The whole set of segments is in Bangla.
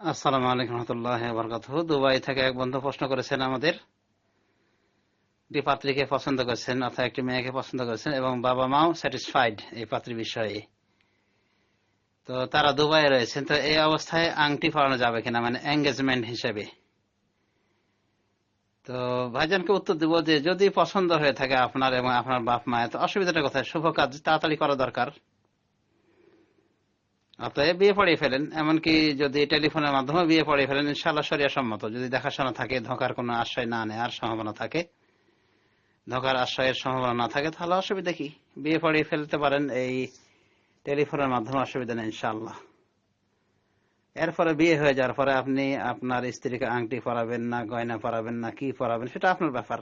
আসসালামু আলাইকুম রহমতুল্লাহ বরকাত দুবাই থেকে এক বন্ধু প্রশ্ন করেছেন আমাদের। একটি পাত্রীকে পছন্দ করেছেন, অর্থাৎ একটি মেয়েকে পছন্দ করেছেন এবং বাবা মাও স্যাটিসফাইড এই পাত্রী বিষয়ে। তো তারা দুবাইয়ে রয়েছেন। তো এই অবস্থায় আংটি পরানো যাবে কিনা মানে এঙ্গেজমেন্ট হিসেবে? তো ভাইজানকে উত্তর দিব যে যদি পছন্দ হয়ে থাকে আপনার এবং আপনার বাপ মায়ের তো অসুবিধাটা কোথায় শুভ কাজ, তাড়াতাড়ি করা দরকার। অতএব বিয়ে পড়িয়ে ফেলেন, এমনকি যদি টেলিফোনের মাধ্যমে বিয়ে পড়িয়ে ফেলেন ইনশাল্লাহ সরিয়া সম্মত। যদি দেখাশোনা থাকে, ধোকার কোনো আশ্রয় না নেওয়ার সম্ভাবনা থাকে, ধোকার আশ্রয়ের সম্ভাবনা না থাকে, তাহলে অসুবিধা কি? বিয়ে পড়িয়ে ফেলতে পারেন, এই টেলিফোনের মাধ্যমে অসুবিধা নেই ইনশাল্লাহ এরপরে বিয়ে হয়ে যাওয়ার পরে আপনি আপনার স্ত্রীকে আংটি পরাবেন না, গয়না পরাবেন না, কি পরাবেন, সেটা আপনার ব্যাপার।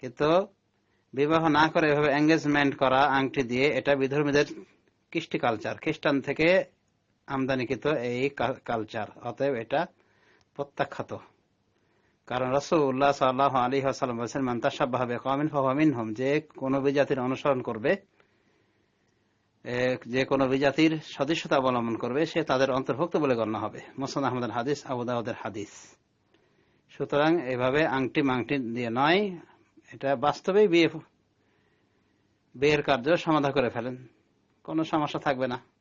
কিন্তু বিবাহ না করে এভাবে এঙ্গেজমেন্ট করা, আংটি দিয়ে, এটা বিধর্মীদের কৃষ্টি কালচার খ্রিস্টান থেকে আমদানিকৃত এই কালচার অতএব এটা প্রত্যাখ্যাত। কারণ রসুল্লাহ সাল্লাহ আলী আসালাম বলছেন মান্তাসাবাহ কমিন ফাহমিন হোম যে কোনো বিজাতির অনুসরণ করবে যে কোনো বিজাতির সদস্যতা অবলম্বন করবে, সে তাদের অন্তর্ভুক্ত বলে গণ্য হবে। মোসান আহমদের হাদিস আবুদাউদের হাদিস। সুতরাং এভাবে আংটি মাংটি দিয়ে নয়, এটা বাস্তবেই বিয়ে বিয়ের কার্য সমাধা করে ফেলেন। কোনো সমস্যা থাকবে না।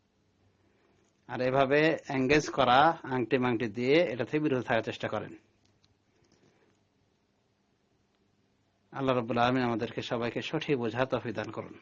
আর এভাবে এঙ্গেজ করা আংটি মাংটি দিয়ে এটা থেকে বিরত থাকার চেষ্টা করেন। আল্লাহ রবুল্লা আলমী আমাদেরকে সবাইকে সঠিক বোঝা তফিদান করুন।